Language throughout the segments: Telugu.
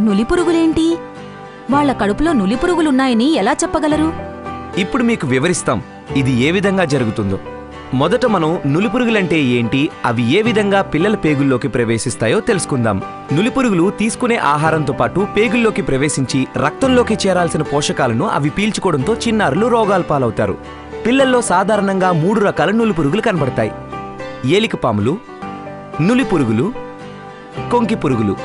నులిపురుగులేంటి? వాళ్ళ కడుపులో నులిపురుగులున్నాయని ఎలా చెప్పగలరు? ఇప్పుడు మీకు వివరిస్తాం ఇది ఏ విధంగా జరుగుతుందో. మొదట మనం నులిపురుగులంటే ఏంటి అవి ఏ విధంగా పిల్లల పేగుల్లోకి ప్రవేశిస్తాయో తెలుసుకుందాం. నులిపురుగులు తీసుకునే ఆహారంతో పాటు పేగుల్లోకి ప్రవేశించి రక్తంలోకి చేరాల్సిన పోషకాలను అవి పీల్చుకోవడంతో చిన్నారులు రోగాల పాలవుతారు. పిల్లల్లో సాధారణంగా మూడు రకాల నులిపురుగులు కనబడతాయి. ఏలికపాములు నులిపురుగులు కొంకి పురుగులు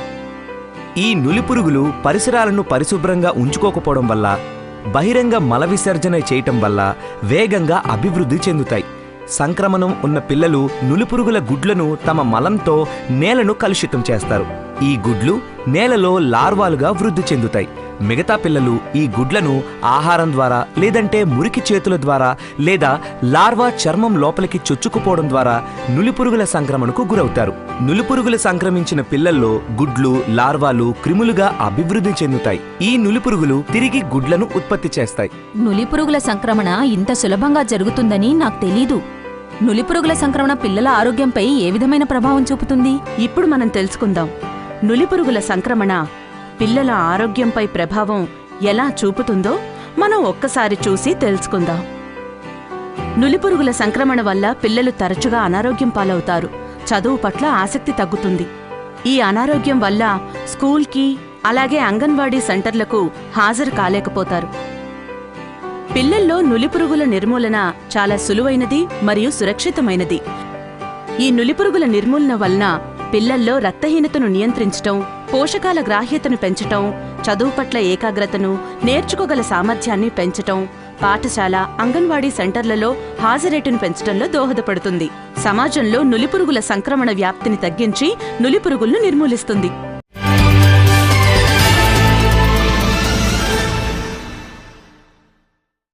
ఈ నులిపురుగులు పరిసరాలను పరిశుభ్రంగా ఉంచుకోకపోవడం వల్ల బహిరంగ మల విసర్జన చేయటం వల్ల వేగంగా అభివృద్ధి చెందుతాయి. సంక్రమణం ఉన్న పిల్లలు నులిపురుగుల గుడ్లను తమ మలంతో నేలను కలుషితం చేస్తారు. ఈ గుడ్లు నేలలో లార్వాలుగా వృద్ధి చెందుతాయి. మిగతా పిల్లలు ఈ గుడ్లను ఆహారం ద్వారా లేదంటే మురికి చేతుల ద్వారా లేదా లార్వా చర్మం లోపలికి చొచ్చుకుపోవడం ద్వారా నులిపురుగుల సంక్రమణకు గురవుతారు. నులిపురుగులు సంక్రమించిన పిల్లల్లో గుడ్లు లార్వాలు క్రిములుగా అభివృద్ధి చెందుతాయి. ఈ నులిపురుగులు తిరిగి గుడ్లను ఉత్పత్తి చేస్తాయి. నులిపురుగుల సంక్రమణ ఇంత సులభంగా జరుగుతుందని నాకు తెలీదు. నులిపురుగుల సంక్రమణ పిల్లల ఆరోగ్యంపై ఏ విధమైన ప్రభావం చూపుతుంది? ఇప్పుడు మనం తెలుసుకుందాం. నులిపురుగుల సంక్రమణ పిల్లల ఆరోగ్యంపై ప్రభావం ఎలా చూపుతుందో మనం ఒక్కసారి చూసి తెలుసుకుందాం. నులిపురుగుల సంక్రమణ వల్ల పిల్లలు తరచుగా అనారోగ్యం పాలవుతారు. చదువు పట్ల ఆసక్తి తగ్గుతుంది. ఈ అనారోగ్యం వల్ల స్కూల్కి అలాగే అంగన్వాడీ సెంటర్లకు హాజరు కాలేకపోతారు. పిల్లల్లో నులిపురుగుల నిర్మూలన చాలా సులువైనది మరియు సురక్షితమైనది. ఈ నులిపురుగుల నిర్మూలన వలన పిల్లల్లో రక్తహీనతను నియంత్రించటం పోషకాల గ్రాహ్యతను పెంచటం చదువు పట్ల ఏకాగ్రతను నేర్చుకోగల సామర్థ్యాన్ని పెంచటం పాఠశాల అంగన్వాడీ సెంటర్లలో హాజరేటును పెంచడంలో దోహదపడుతుంది. సమాజంలో నులిపురుగుల సంక్రమణ వ్యాప్తిని తగ్గించి నులిపురుగులను నిర్మూలిస్తుంది.